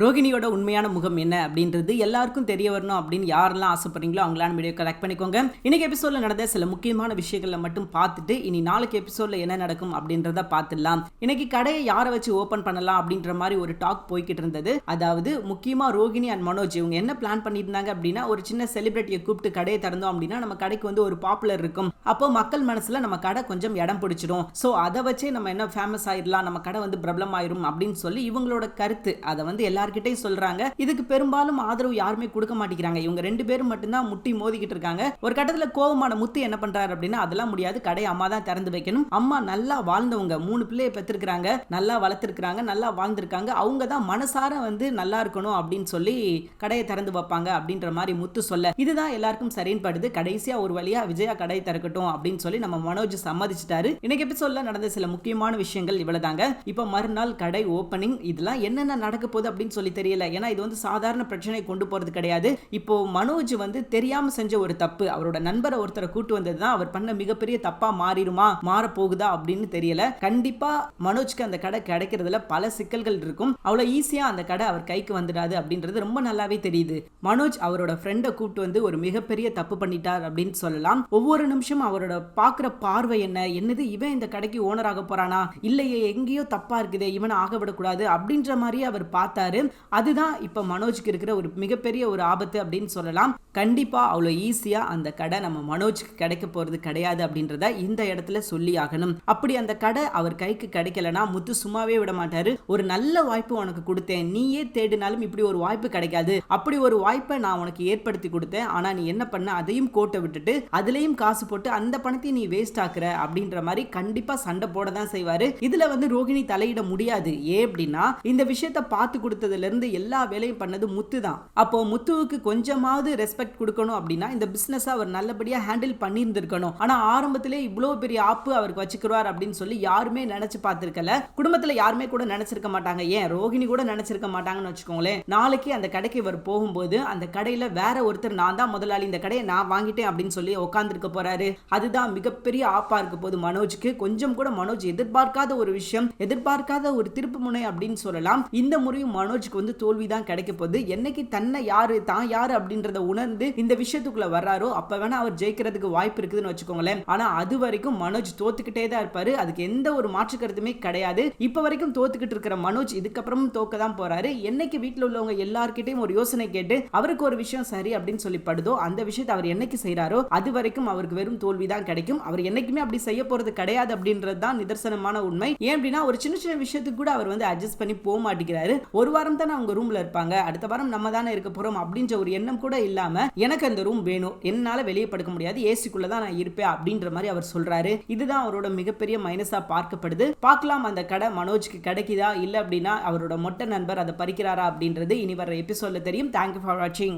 ரோகிணியோட உண்மையான முகம் என்ன அப்படின்றது எல்லாருக்கும் தெரிய வரணும் அப்படின்னு யாரெல்லாம் ஆசைப்படுறீங்களோ அவங்களான வீடியோ கலெக்ட் பண்ணிக்கோங்க. இன்னைக்கு எபிசோட்ல நடந்த சில முக்கியமான விஷயங்களை மட்டும் பார்த்துட்டு இனி நாளைக்கு எபிசோட்ல என்ன நடக்கும் அப்படின்றத பார்த்துடலாம். இன்னைக்கு கடையை யாரை வச்சு ஓபன் பண்ணலாம் அப்படின்ற மாதிரி ஒரு டாக் போய்கிட்டு இருந்தது. அதாவது முக்கியமா ரோகிணி அண்ட் மனோஜ் இவங்க என்ன பிளான் பண்ணியிருந்தாங்க அப்படின்னா ஒரு சின்ன செலிபிரிட்டியை கூப்பிட்டு கடையை திறந்தோம் அப்படின்னா நம்ம கடைக்கு வந்து ஒரு பாப்புலர் இருக்கும். அப்போ மக்கள் மனசுல நம்ம கடை கொஞ்சம் இடம் பிடிச்சிடும். ஸோ அதை வச்சே நம்ம என்ன ஃபேமஸ் ஆயிடலாம் நம்ம கடை வந்து பிரபலம் ஆயிரும் அப்படின்னு சொல்லி இவங்களோட கருத்து. அதை வந்து எல்லார்கிட்டையும் சொல்றாங்க. இதுக்கு பெரும்பாலும் ஆதரவு யாருமே கொடுக்க மாட்டேங்கிறாங்க. இவங்க ரெண்டு பேரும் மட்டும்தான் முட்டி மோதிக்கிட்டு இருக்காங்க. ஒரு கட்டத்துல கோபமான முத்து என்ன பண்றாரு அப்படின்னா அதெல்லாம் முடியாது. கடை அம்மா தான் திறந்து வைக்கணும். அம்மா நல்லா வாழ்ந்தவங்க. மூணு பிள்ளைய பெற்றிருக்கிறாங்க. நல்லா வளர்த்துருக்காங்க நல்லா வாழ்ந்திருக்காங்க. அவங்க தான் மனசார வந்து நல்லா இருக்கணும் அப்படின்னு சொல்லி கடையை திறந்து வைப்பாங்க. அப்படின்ற மாதிரி முத்து சொல்ல. இதுதான் எல்லாருக்கும் சரின்னு படுது. கடைசியா ஒரு வழியா விஜயா கடை திறக்கட்டும். அப்படின்னு சொல்லி நம்ம மனோஜ் சம்மதிச்சிட்டாரு. இன்னைக்கு எபிசோட்ல நடந்த சில முக்கியமான விஷயங்கள் இவ்வளவுதாங்க. இப்போ மறுநாள் கடை ஓப்பனிங் இதெல்லாம் என்னென்ன நடக்க போகுது அப்படின்னு சொல்லி தெரியல. ஏன்னா இது வந்து சாதாரண பிரச்சனை கொண்டு போறது கிடையாது. இப்போ மனோஜ் வந்து தெரியாம செஞ்ச ஒரு தப்பு அவரோட நண்பரை ஒருத்தரை கூட்டு வந்தது தான் அவர் பண்ண மிகப்பெரிய தப்பா மாறிடுமா மாற போகுதா அப்படின்னு தெரியல. கண்டிப்பா மனோஜ்க்கு அந்த கடை கிடைக்கிறதுல பல சிக்கல்கள் இருக்கும். அவ்வளவு ஈஸியா அந்த கடை அவர் கைக்கு வந்துடாது அப்படின்றது ரொம்ப நல்லாவே தெரியுது. மனோஜ் அவரோட ஃப்ரெண்டை கூப்பிட்டு வந்து ஒரு மிகப்பெரிய தப்பு பண்ணிட்டார் அப்படின்னு சொல்லலாம். ஒவ்வொரு நிமிஷம் அவரோட பார்க்குற பார்வை என்ன? என்னது இவன் இந்த கடைக்கு ஓனர் ஆக போறானா? இல்லையே எங்கேயோ தப்பா இருக்குதே இவனை ஆக விடக்கூடாது அப்படின்ற மாதிரியே அவர் பார்த்தாரு. அதுதான் இப்ப மனோஜுக்கு இருக்கிற ஒரு மிகப்பெரிய ஒரு ஆபத்து அப்படின்னு சொல்லலாம். கண்டிப்பா அவ்வளோ ஈஸியா அந்த கடை நம்ம மனோஜுக்கு கிடைக்க போறது கிடையாது அப்படின்றத இந்த இடத்துல சொல்லி ஆகணும். அப்படி அந்த கடை அவர் கைக்கு கிடைக்கலனா முத்து சும்மாவே விட மாட்டாரு. ஒரு நல்ல வாய்ப்பு உனக்கு கொடுத்தேன். நீயே தேடினாலும் இப்படி ஒரு வாய்ப்பு கிடைக்காது. அப்படி ஒரு வாய்ப்பை நான் உனக்கு ஏற்படுத்தி கொடுத்தேன். ஆனா நீ என்ன பண்ண? அதையும் கோட்டை விட்டுட்டு அதுலயும் காசு போட்டு அந்த பணத்தையும் நீ வேஸ்ட் ஆக்குற அப்படின்ற மாதிரி கண்டிப்பா சண்டை போட தான் செய்வாரு. இதுல வந்து ரோகிணி தலையிட முடியாது. ஏன் அப்படின்னா இந்த விஷயத்த பார்த்து கொடுத்தது இருந்து எல்லா வேலையும் பண்ணது முத்து தான். அப்போ முத்துவுக்கு கொஞ்சமாவது ரெஸ்பெக்ட் கொடுக்கணும் அப்படின்னா இந்த பிசினஸ் அவர் நல்லபடியா ஹேண்டில் பண்ணியிருந்திருக்கணும். ஆனா ஆரம்பத்திலே இவ்வளவு பெரிய ஆப்பு அவருக்கு வச்சுக்கிறார் அப்படின்னு சொல்லி யாருமே நினைச்சு பார்த்திருக்கல. குடும்பத்துல யாருமே கூட நினைச்சிருக்க மாட்டாங்க. ஏன்? ரோஹிணி கூட நினைச்சிருக்க மாட்டாங்கன்னு வச்சுக்கோங்களேன். நாளைக்கு அந்த கடைக்கு இவர் போகும்போது அந்த கடையில வேற ஒருத்தர் நான் தான் முதலாளி இந்த கடையை நான் வாங்கிட்டேன் அப்படின்னு சொல்லி உட்காந்துருக்க போறாரு. அதுதான் மிகப்பெரிய ஆப்பா இருக்க போது மனோஜுக்கு. கொஞ்சம் கூட மனோஜ் எதிர்பார்க்காத ஒரு விஷயம் எதிர்பார்க்காத ஒரு திருப்பு முனை அப்படின்னு சொல்லலாம். இந்த முறையும் மனோஜ் மனோஜ்க்கு வந்து தோல்வி தான் கிடைக்க போகுது. என்னைக்கு தன்னை யாரு தான் யாரு அப்படின்றத உணர்ந்து இந்த விஷயத்துக்குள்ள வர்றாரோ அப்ப வேணா அவர் ஜெயிக்கிறதுக்கு வாய்ப்பு இருக்குதுன்னு வச்சுக்கோங்களேன். ஆனா அது வரைக்கும் மனோஜ் தோத்துக்கிட்டே தான் இருப்பாரு. அதுக்கு எந்த ஒரு மாற்று கருத்துமே கிடையாது. இப்ப வரைக்கும் தோத்துக்கிட்டு இருக்கிற மனோஜ் இதுக்கப்புறமும் தோக்க தான் போறாரு. என்னைக்கு வீட்டில் உள்ளவங்க எல்லார்கிட்டையும் ஒரு யோசனை கேட்டு அவருக்கு ஒரு விஷயம் சரி அப்படின்னு சொல்லி படுதோ அந்த விஷயத்தை அவர் என்னைக்கு செய்யறாரோ அது வரைக்கும் அவருக்கு வெறும் தோல்வி தான் கிடைக்கும். அவர் என்னைக்குமே அப்படி செய்ய போறது கிடையாது அப்படின்றது தான் நிதர்சனமான உண்மை. ஏன் அப்படின்னா ஒரு சின்ன சின்ன விஷயத்துக்கு கூட அவர் வந்து அட்ஜஸ்ட் பண்ணி போக மாட்டேங்கிறாரு. ஒரு வாரம் வாரம் தானே அவங்க ரூம்ல இருப்பாங்க. அடுத்த வாரம் நம்ம தானே இருக்க போறோம் அப்படின்ற ஒரு எண்ணம் கூட இல்லாம எனக்கு அந்த ரூம் வேணும். என்னால வெளியே படுக்க முடியாது. ஏசிக்குள்ள தான் நான் இருப்பேன் அப்படின்ற மாதிரி அவர் சொல்றாரு. இதுதான் அவரோட மிகப்பெரிய மைனஸா பார்க்கப்படுது. பார்க்கலாம் அந்த கடை மனோஜ்க்கு கிடைக்குதா? இல்ல அப்படின்னா அவரோட மொட்டை நண்பர் அதை பறிக்கிறாரா அப்படின்றது இனி வர எபிசோட்ல தெரியும். தேங்க்யூ ஃபார் வாட்சிங்